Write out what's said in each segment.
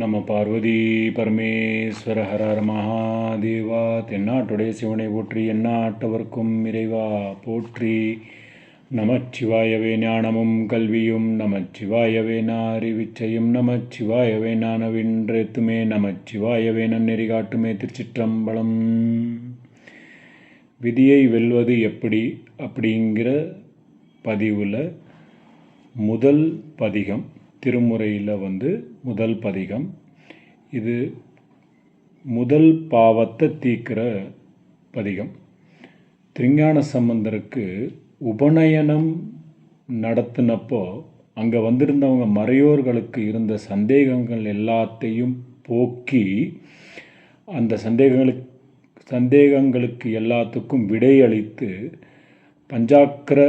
நம பார்வதி பரமேஸ்வர ஹர மகாதேவா தென்னாட்டுடைய சிவனை போற்றி எந்நாட்டவர்க்கும் இறைவா போற்றி. நமச்சிவாயவே ஞானமும் கல்வியும் நமச்சிவாயவே நாரிவிச்சையும் நமச்சிவாயவே நானவின்றெத்துமே நமச்சிவாயவே நன்னெறி காட்டுமே திருச்சிற்றம்பலம். விதியை வெல்வது எப்படி? அப்படிங்கிற பதிவில் முதல் பதிகம் திருமுறையில் வந்து முதல் பதிகம். இது முதல் பாவத்தை தீக்கிற பதிகம். திருஞான சம்பந்தருக்கு உபநயனம் நடத்தினப்போ அங்கே வந்திருந்தவங்க மறையோர்களுக்கு இருந்த சந்தேகங்கள் எல்லாத்தையும் போக்கி அந்த சந்தேகங்களுக்கு சந்தேகங்களுக்கு எல்லாத்துக்கும் விடையளித்து பஞ்சாக்கர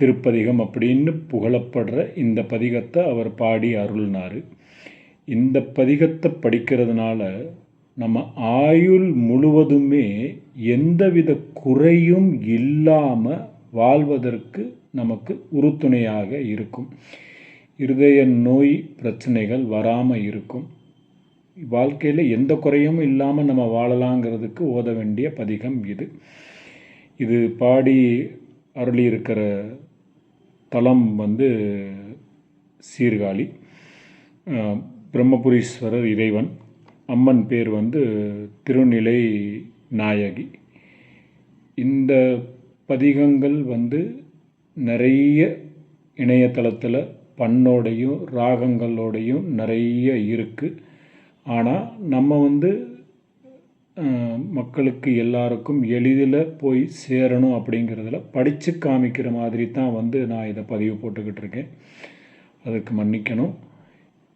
திருப்பதிகம் அப்படின்னு புகழப்படுற இந்த பதிகத்தை அவர் பாடி அருள்னார். இந்த பதிகத்தை படிக்கிறதுனால நம்ம ஆயுள் முழுவதுமே எந்தவித குறையும் இல்லாமல் வாழ்வதற்கு நமக்கு உறுதுணையாக இருக்கும். இருதய நோய் பிரச்சனைகள் வராமல் இருக்கும். வாழ்க்கையில் எந்த குறையும் இல்லாமல் நம்ம வாழலாங்கிறதுக்கு ஓத வேண்டிய பதிகம் இது. இது பாடி அருளி இருக்கிற தலம் வந்து சீர்காழி. பிரம்மபுரீஸ்வரர் இறைவன். அம்மன் பேர் வந்து திருநிலை நாயகி. இந்த பதிகங்கள் வந்து நிறைய இணையதளத்தில் பண்ணோடையும் ராகங்களோடையும் நிறைய இருக்குது ஆனால் நம்ம வந்து மக்களுக்கு எல்லாருக்கும் எளிதில் போய் சேரணும் அப்படிங்கிறதுல படித்து காமிக்கிற மாதிரி தான் வந்து நான் இதை பதிவு போட்டுக்கிட்டு இருக்கேன். அதுக்கு மன்னிக்கணும்.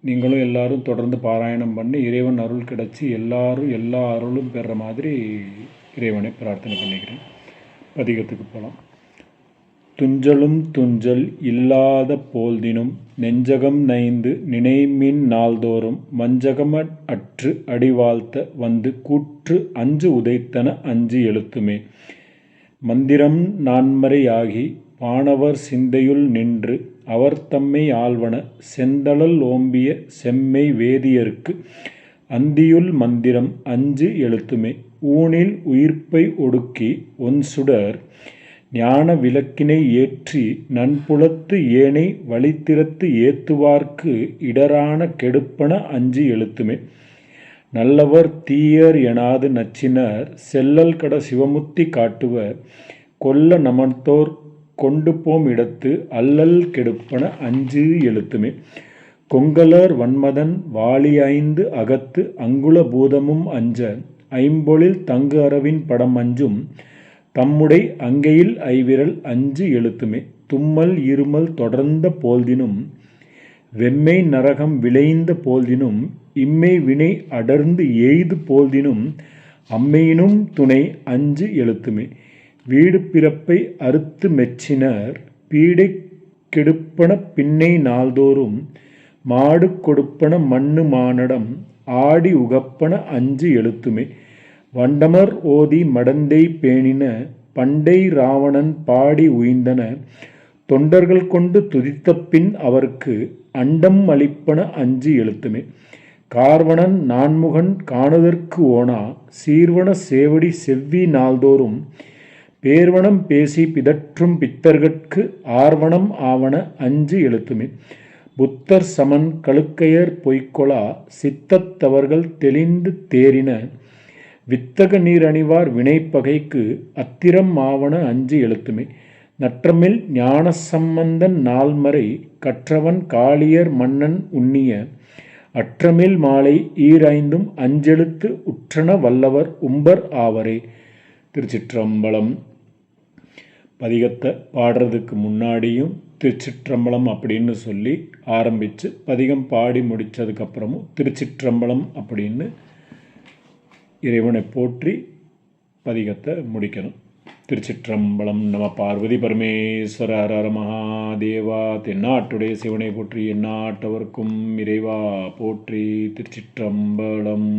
நீங்களும் எல்லாரும் தொடர்ந்து பாராயணம் பண்ணி இறைவன் அருள் கிடச்சி எல்லாரும் எல்லா அருளும் பெற மாதிரி இறைவனை பிரார்த்தனை பண்ணிக்கிறேன். பதிகத்துக்கு போகலாம் துஞ்சலும் துஞ்சல் இல்லாத போல்தினும் நெஞ்சகம் நைந்து நினைமின் நாள்தோறும் வஞ்சகம் அற்று அடிவாழ்த்த வந்து கூற்று அஞ்சு உதைத்தன அஞ்சு எழுத்துமே. மந்திரம் நான்மறையாகி வானவர் சிந்தையுள் நின்று அவர் தம்மை செந்தழல் செந்தளல் ஓம்பிய செம்மை வேதியர்க்கு அந்தியுள் மந்திரம் அஞ்சு எழுத்துமே. ஊனில் உயிர்ப்பை ஒடுக்கி ஒன் சுடர் ஞான விளக்கினை ஏற்றி நன்புலத்து ஏனை வழித்திறத்து ஏத்துவார்க்கு இடரான கெடுப்பன அஞ்சு எழுத்துமே. நல்லவர் தீயர் எனாது நச்சினர். செல்லல் கட சிவமுத்தி காட்டுவர். கொல்ல நமன்தோர் கொண்டு போம் இடத்து அல்லல் கெடுப்பன அஞ்சு எழுத்துமே. கொங்கலர் வன்மதன் வாளி ஐந்து அகத்து அங்குல பூதமும் அஞ்ச. ஐம்பொழில் தங்கு அரவின் படம் அஞ்சும். தம்முடை அங்கையில் ஐவிரல் அஞ்சு எழுத்துமே. தும்மல் இருமல் தொடர்ந்த போல்தினும். வெம்மை நரகம் விளைந்த போல்தினும். இம்மை வினை அடர்ந்து எய்து போல்தினும். அம்மையினும் துணை அஞ்சு எழுத்துமே. வீடு பிறப்பை அறுத்து மெச்சினர் பீடை கெடுப்பன பின்னை நாள்தோறும் மாடு கொடுப்பன மண்ணு மானடம் ஆடி உகப்பன அஞ்சு எழுத்துமே. வண்டமர் ஓதி மடந்தை பேணின பண்டை ராவணன் பாடி உயிந்தன தொண்டர்கள் கொண்டு துதித்த பின் அவருக்கு அண்டம் அளிப்பன அஞ்சு எழுத்துமே. கார்வணன் நான்முகன் காணுதற்கு ஓனா சீர்வன சேவடி செவ்வி நாள்தோறும் பேர்வனம் பேசி பிதற்றும் பித்தர்கட்கு ஆர்வணம் ஆவண அஞ்சு எழுத்துமே. புத்தர் சமன் கழுக்கையர் பொய்க்கொலா சித்தத்தவர்கள் தெளிந்து தேறின. வித்தக நீர் அணிவார் வினைப்பகைக்கு அத்திரம் ஆவண அஞ்சு எழுத்துமே. நற்றமில் ஞான சம்பந்தன் கற்றவன் காளியர் மன்னன் உண்ணிய. அற்றமில் மாலை ஈராய்ந்தும் அஞ்செழுத்து உற்றன வல்லவர் உம்பர் ஆவரே. திருச்சிற்றம்பலம் பதிகத்தை பாடுறதுக்கு முன்னாடியும் திருச்சிற்றம்பலம் அப்படின்னு சொல்லி ஆரம்பித்து பதிகம் பாடி முடித்ததுக்கப்புறமும் திருச்சிற்றம்பலம் அப்படின்னு இறைவனை போற்றி பதிகத்தை முடிக்கணும். திருச்சிற்றம்பலம் நம பார்வதி பரமேஸ்வர ஹர மகாதேவா தென்னாட்டுடைய சிவனை போற்றி எந்நாட்டவர்க்கும் இறைவா போற்றி திருச்சிற்றம்பலம்.